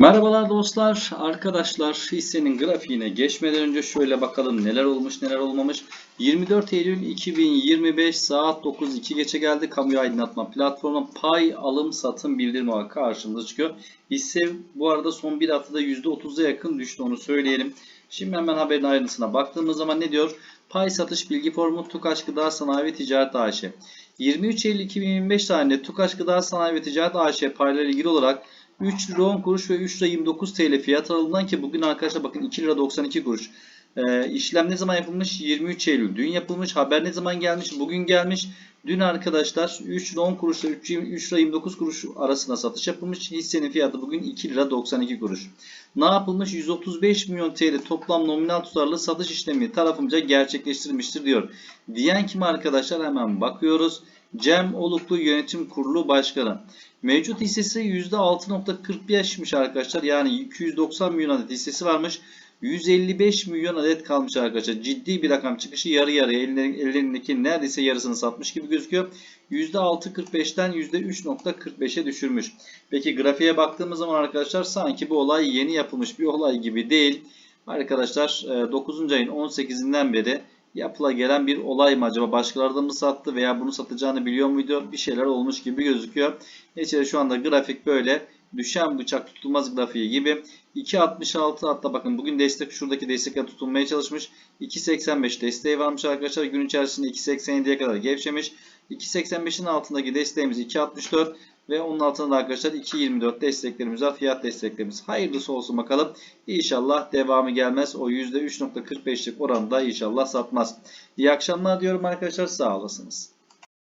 Merhabalar dostlar, arkadaşlar hissenin grafiğine geçmeden önce şöyle bakalım neler olmuş neler olmamış. 24 Eylül 2025 saat 9.02 geçe geldi. Kamuya aydınlatma platformuna pay alım satım bildirimi olarak karşımıza çıkıyor. Hisse bu arada son bir haftada %30'a yakın düştü onu söyleyelim. Şimdi hemen haberin ayrıntısına baktığımız zaman ne diyor? Pay satış bilgi formu Tukaş Gıda Sanayi ve Ticaret AŞ. 23 Eylül 2025 tarihinde Tukaş Gıda Sanayi ve Ticaret AŞ paylarıyla ilgili olarak 3 lira 10 kuruş ve 3 lira 29 TL fiyat aralığından ki bugün arkadaşlar bakın 2 lira 92 kuruş. Ee, işlem ne zaman yapılmış? 23 Eylül. Dün yapılmış. Haber ne zaman gelmiş? Bugün gelmiş. Dün arkadaşlar 3 lira 10 kuruşla 3, 3 lira 29 kuruş arasında satış yapılmış. Hissenin fiyatı bugün 2 lira 92 kuruş. Ne yapılmış? 135 milyon TL toplam nominal tutarlı satış işlemi tarafımca gerçekleştirilmiştir diyor. Diyen kim arkadaşlar? Hemen bakıyoruz. Cem Oluklu Yönetim Kurulu Başkanı. Mevcut hissesi %6.45'miş arkadaşlar. Yani 290 milyon adet hissesi varmış. 155 milyon adet kalmış arkadaşlar. Ciddi bir rakam çıkışı yarı yarıya ellerindeki neredeyse yarısını satmış gibi gözüküyor. %6.45'ten %3.45'e düşürmüş. Peki grafiğe baktığımız zaman arkadaşlar sanki bu olay yeni yapılmış bir olay gibi değil. Arkadaşlar 9. ayın 18'inden beri yapıla gelen bir olay mı acaba? Başkaları da mı sattı veya bunu satacağını biliyor muydu? Bir şeyler olmuş gibi gözüküyor. Neticede şu anda grafik böyle düşen bıçak tutulmaz grafiği gibi 2.66 hatta bakın bugün destek şuradaki destekler tutulmaya çalışmış. 2.85 desteği varmış arkadaşlar. Gün içerisinde 2.87'ye kadar gevşemiş. 2.85'in altındaki desteğimiz 2.64 ve onun altında da arkadaşlar 2.24 desteklerimiz var. Fiyat desteklerimiz. Hayırlısı olsun bakalım. İnşallah devamı gelmez. O %3.45'lik oranda inşallah satmaz. İyi akşamlar diyorum arkadaşlar. Sağ olasınız.